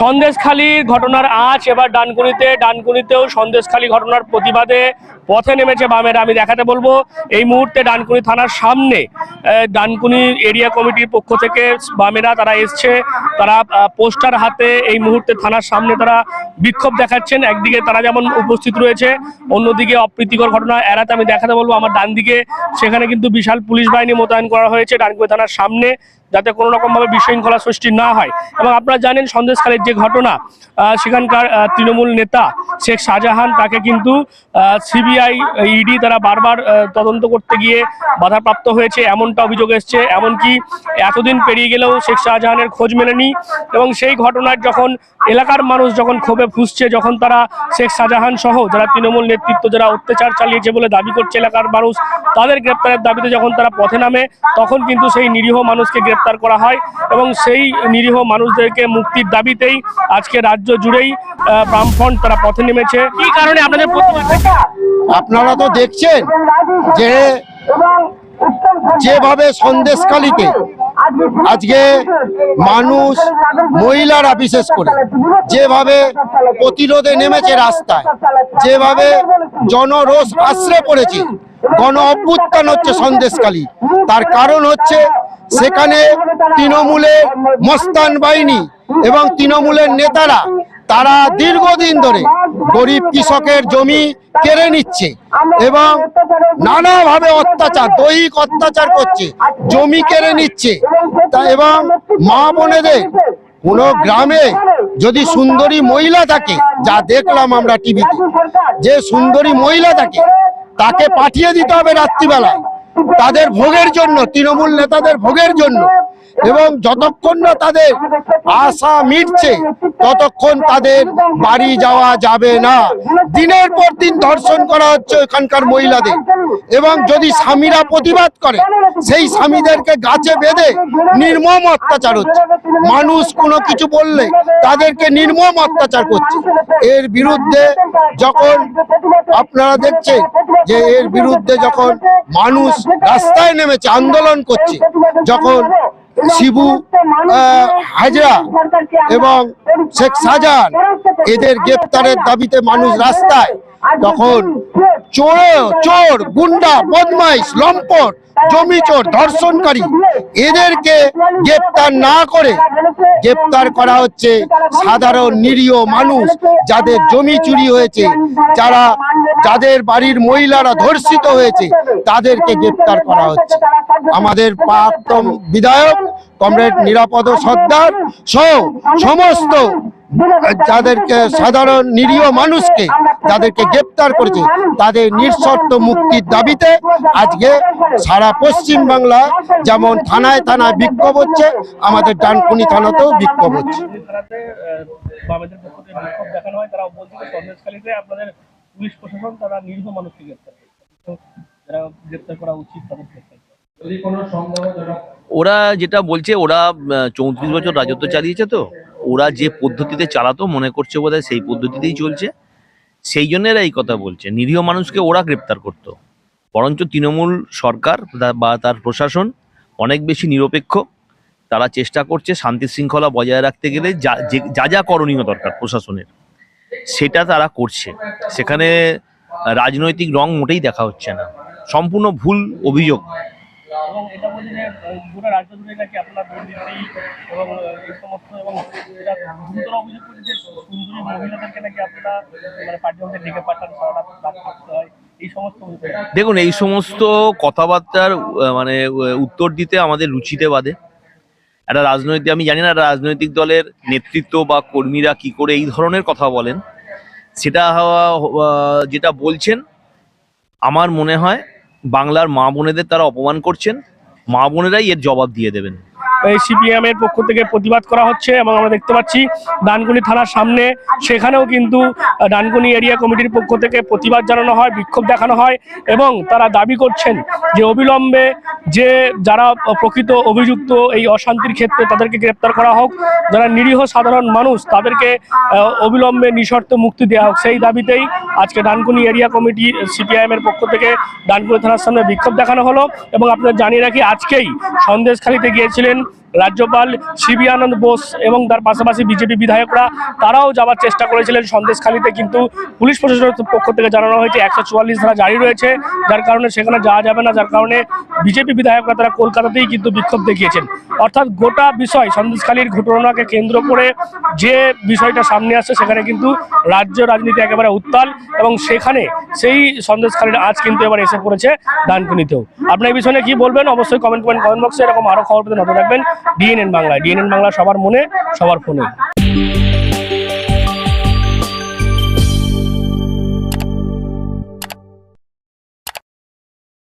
সন্দেশখালীর ঘটনার আজ এবার ডানকুনিতে, ডানকুনিতেও সন্দেশখালী ঘটনার প্রতিবাদে পথে নেমেছে বামেরা। আমি দেখাতে বলব, এই মুহূর্তে ডানকুনি থানার সামনে ডানকুনি এরিয়া কমিটির পক্ষ থেকে বামেরা তারা এসছে, তারা পোস্টার হাতে এই মুহূর্তে থানার সামনে তারা বিক্ষোভ দেখাচ্ছেন। একদিকে তারা যেমন উপস্থিত রয়েছে, অন্যদিকে অপ্রীতিকর ঘটনা এড়াতে আমি দেখাতে বলব, আমার ডান দিকে সেখানে কিন্তু বিশাল পুলিশ বাহিনী মোতায়েন করা হয়েছে। ডানকুনি থানার সামনে যাতে কোনো রকম ভাবে বিশৃঙ্খলা সৃষ্টি না হয়। এবং আপনারা জানেন সন্দেশখালীর যে ঘটনা সেখানকার তৃণমূল নেতা শেখ শাহজাহান তাকে কিন্তু সিবিআই, ইডি তারা বারবার তদন্ত করতে গিয়ে বাধাপ্রাপ্ত হয়েছে। এমনটা অভিযোগ এসছে। এমনকি এতদিন পেরিয়ে গেলেও শেখ শাহজাহানের খোঁজ মেলেনি। এবং সেই ঘটনার যখন এলাকার মানুষ যখন ক্ষোভে ফুসছে, যখন তারা শেখ শাহজাহান সহ যারা তৃণমূল নেতৃত্ব, যারা অত্যাচার চালিয়েছে বলে দাবি করছে এলাকার মানুষ তাদের গ্রেপ্তারের দাবিতে যখন তারা পথে নামে তখন কিন্তু সেই নিরীহ মানুষকে গ্রেপ্তার করা হয় এবং সেই নিরীহ মানুষদেরকে মুক্তির দাবিতেই আজকে রাজ্য জুড়েই বামফ্রন্ট তারা পথে নেমেছে। কি কারণে আপনাদের আপনারা তো দেখছেন যে যেভাবে সন্দেশকালীতে আজকে মানুষ মহিলারা বিশেষ করে যেভাবে প্রতিরোধে নেমেছে রাস্তায় যেভাবে জনরোষ আশ্রে পড়েছে গণ অভ্যুত্থান হচ্ছে সন্দেশকালী তার কারণ হচ্ছে সেখানে তৃণমূলের মস্তান বাহিনী এবং তৃণমূলের নেতারা, তারা দীর্ঘদিন ধরে গরিব কৃষকের জমি কেড়ে নিচ্ছে এবং নানাভাবে অত্যাচার, দৈহিক অত্যাচার করছে, জমি কেড়ে নিচ্ছে। এবং মা বোনেদের কোনো গ্রামে যদি সুন্দরী মহিলা থাকে, যা দেখলাম আমরা টিভিতে, যে সুন্দরী মহিলা থাকে তাকে পাঠিয়ে দিতে হবে রাত্রিবেলায়। তাদের ভোগের জন্য তৃণমূল নেতাদের ভোগের জন্য। এবং যতক্ষণ না তাদের আশা মিটছে, ততক্ষণ তাদের বাড়ি যাওয়া যাবে না। দিনের পর দিন ধর্ষণ করা হচ্ছে এখানকার মহিলাদের। এবং যদি স্বামীরা প্রতিবাদ করে, সেই স্বামীদেরকে গাছে বেঁধে নির্মম অত্যাচার হচ্ছে। মানুষ কোনো কিছু বললে তাদেরকে নির্মম অত্যাচার করছে। এর বিরুদ্ধে যখন আপনারা দেখছেন যে এর বিরুদ্ধে যখন মানুষ রাস্তায় নেমেছে, আন্দোলন করছে, যখন শিবু হাজরা এবং শেখ শাহজাহান এদের গ্রেপ্তারের দাবিতে মানুষ রাস্তায় তখন চোর চোর গুন্ডা বদমাইশ লম্পট জমি চোর ধর্ষণকারী এদেরকে গ্রেপ্তার না করে গ্রেপ্তার করা হচ্ছে সাধারণ নিরীহ মানুষ যাদের জমি চুরি হয়েছে যারা যাদের বাড়ির মহিলারা ধর্ষিত হয়েছে, তাদেরকে গ্রেপ্তার করা হচ্ছে। আমাদের প্রাক্তন বিধায়ক, কমরেড নিরাপদ সর্দার সহ সমস্ত যাদেরকে সাধারণ নিরীহ মানুষকে যাদেরকে গ্রেপ্তার করেছে, তাদের নিঃশর্ত মুক্তির দাবিতে আজকে সারা পশ্চিম বাংলা যেমন থানায় থানায় বিক্ষোভ হচ্ছে, আমাদের ডানকুনি থানাতেও বিক্ষোভ হচ্ছে। পুলিশ প্রশাসন তারা নিরীহ মানুষকে গ্রেপ্তার করছে। যারা গ্রেপ্তার করা উচিত তাদের গ্রেপ্তার ওরা যেটা বলছে ওরা চৌত্রিশ বছর রাজত্ব চালিয়েছে তো। ওরা যে পদ্ধতিতে চালাতো মনে করছে বোধহয় সেই পদ্ধতিতেই চলছে। সেই জন্য এরা এই কথা বলছে। নিরীহ মানুষকে ওরা গ্রেপ্তার করতো। বরঞ্চ তৃণমূল সরকার বা তার প্রশাসন অনেক বেশি নিরপেক্ষ। তারা চেষ্টা করছে শান্তি শৃঙ্খলা বজায় রাখতে গেলে যা যা যা করণীয় দরকার প্রশাসনের। সেটা তারা করছে। সেখানে রাজনৈতিক রং মোটেই দেখা হচ্ছে না। সম্পূর্ণ ভুল অভিযোগ। দেখুন, এই সমস্ত কথাবার্তার মানে উত্তর দিতে আমাদের রুচিতে বাদে একটা রাজনৈতিক, আমি জানি না রাজনৈতিক দলের নেতৃত্ব বা কর্মীরা কি করে এই ধরনের কথা বলেন। সেটা যেটা বলছেন, আমার মনে হয় বাংলার মা বোনেদের তারা অপমান করছেন। মা বোনেরাই এর জবাব দিয়ে দেবেন। সিপিএম এর পক্ষ থেকে প্রতিবাদ করা হচ্ছে এবং আমরা দেখতে পাচ্ছি ডানকুনি থানার সামনে, সেখানেও কিন্তু ডানকুনি এরিয়া কমিটির পক্ষ থেকে প্রতিবাদ জানানো হয়, বিক্ষোভ দেখানো হয় এবং তারা দাবি করছেন যে অবিলম্বে যে যারা প্রকৃত অভিযুক্ত এই অশান্তির ক্ষেত্রে তাদেরকে গ্রেপ্তার করা হোক, যারা নিরীহ সাধারণ মানুষ তাদেরকে অবিলম্বে নিঃশর্ত মুক্তি দেওয়া হোক। সেই দাবিতেই আজকে ডানকুনি এরিয়া কমিটি সিপিআইএম এর পক্ষ থেকে ডানকুনি থানার সামনে বিক্ষোভ দেখানো হলো এবং আপনাদের জানিয়ে রাখি, আজকেই সন্দেশখালিতে গিয়েছিলেন Thanks. রাজ্যপাল সিবি আনন্দ বোস এবং তার পাশাপাশি বিজেপি বিধায়করা, তারাও যাওয়ার চেষ্টা করেছিলেন সন্দেশখালীতে, কিন্তু পুলিশ প্রশাসনের পক্ষ থেকে জানানো হয়েছে একশো চুয়াল্লিশ ধারা জারি রয়েছে, যার কারণে সেখানে যাওয়া যাবে না, যার কারণে বিজেপি বিধায়করা তারা কলকাতাতেই কিন্তু বিক্ষোভ দেখিয়েছেন। অর্থাৎ গোটা বিষয় সন্দেশখালীর ঘটনাকে কেন্দ্র করে যে বিষয়টা সামনে আসছে, সেখানে কিন্তু রাজ্য রাজনীতি একেবারে উত্তাল এবং সেখানে সেই সন্দেশখালীর আজ কিন্তু এবার এসে পড়েছে ডানকুনিতেও। আপনার এই বিষয়ে কি বলবেন? অবশ্যই কমেন্ট কমেন্ট কমেন্ট বক্সে এরকম আরও খবর পেতে নজর রাখবেন। ডিএনএন বাংলায়। ডিএনএন বাংলা সবার মনে সবার ফোনে।